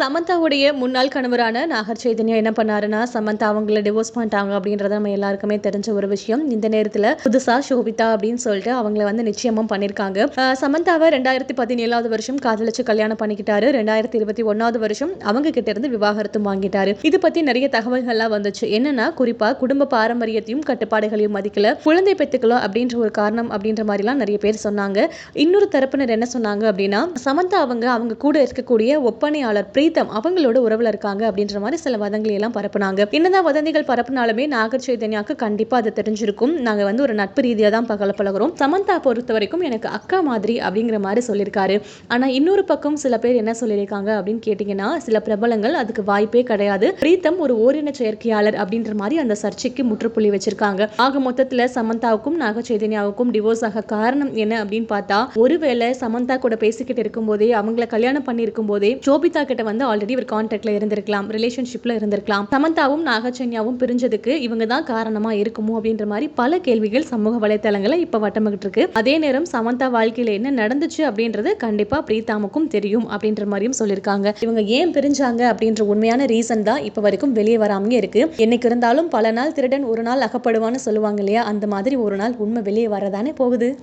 சமந்தாவுடைய முன்னாள் கணவரான நாகர் சைதன்யா என்ன பண்ணாருன்னா சமந்தா அவங்கள டிவோர்ஸ் பண்ணிட்டாங்க அப்படின்றது நம்ம எல்லாருக்குமே தெரிஞ்ச ஒரு விஷயம். இந்த நேரத்தில் புதுசா சோபிதா அப்படின்னு சொல்லிட்டு அவங்கள வந்து நிச்சயமும் பண்ணியிருக்காங்க சமந்தாவை ரெண்டாயிரத்தி பதினேழாவது வருஷம் காதலிச்சு கல்யாணம் பண்ணிக்கிட்டாரு. ரெண்டாயிரத்தி இருபத்தி ஒன்னாவது வருஷம் அவங்க கிட்ட இருந்து விவாகரத்தும் வாங்கிட்டாரு. இது பத்தி நிறைய தகவல்கள்லாம் வந்துச்சு. என்னன்னா குறிப்பா குடும்ப பாரம்பரியத்தையும் கட்டுப்பாடுகளையும் மதிக்கல. குழந்தை பெற்றுக்கலாம் அப்படின்ற ஒரு காரணம் அப்படின்ற மாதிரிலாம் நிறைய பேர் சொன்னாங்க. இன்னொரு தரப்பினர் என்ன சொன்னாங்க அப்படின்னா சமந்தா அவங்க அவங்க கூட இருக்கக்கூடிய ஒப்பனையாளர் பிரீத்தம் அவங்களோட உறவுல இருக்காங்க அப்படின்ற மாதிரி சில வதங்களை எல்லாம் பரப்புனாங்க. என்னதான் வதந்திகள் பரப்புனாலுமே நாகர் சைதன்யாக்கு கண்டிப்பா அது தெரிஞ்சிருக்கும். நாங்க வந்து ஒரு நட்பு ரீதியா தான் பகல பழகிறோம். சமந்தா பொறுத்த வரைக்கும் எனக்கு அக்கா மாதிரி அப்படிங்கிற மாதிரி சொல்லியிருக்காரு. ஆனா இன்னொரு பக்கம் சில பேர் என்ன சொல்லியிருக்காங்க அப்படின்னு கேட்டீங்கன்னா சில பிரபலங்கள் அதுக்கு வாய்ப்பே கிடையாது. பிரீத்தம் ஒரு ஓரின செயற்கையாளர் அப்படின்ற மாதிரி அந்த சர்ச்சைக்கு முற்றுப்புள்ளி வச்சிருக்காங்க. ஆக மொத்தத்துல சமந்தாவுக்கும் நாக சைதன்யாவுக்கும் டிவோர்ஸ் ஆக காரணம் என்ன அப்படின்னு பார்த்தா ஒருவேளை சமந்தா கூட பேசிக்கிட்டு இருக்கும்போதே அவங்கள கல்யாணம் பண்ணி இருக்கும்போதே ஜோபிதா கிட்ட வந்து ஆல்ரெடி ஒரு கான்டாக்ட்ல இருந்திருக்கலாம் ரிலேஷன்ஷிப்ல இருந்திருக்கலாம். சமந்தாவும் நாகச்சன்யாவும் பிரிஞ்சதுக்கு இவங்க தான் காரணமா இருக்குமோ அப்படின்ற மாதிரி பல கேள்விகள் சமூக வலைத்தளங்களில் இப்ப வட்டமிட்டு இருக்கு. அதே நேரம் சமந்தா வாழ்க்கையில என்ன நடந்துச்சு அப்படின்றது கண்டிப்பா பிரீதாமுக்கும் தெரியும் அப்படின்ற மாதிரியும் சொல்லியிருக்காங்க. இவங்க ஏன் பிரிஞ்சாங்க அப்படின்ற உண்மையான ரீசன் தான் இப்ப வரைக்கும் வெளியே வராமலே இருக்கு. என்னைக்கு இருந்தாலும் பல நாள் திருடன் ஒரு நாள் அகப்படுவான்னு சொல்லுவாங்க இல்லையா? அந்த மாதிரி ஒரு நாள் உண்மை வெளியே வரதானே போகுது.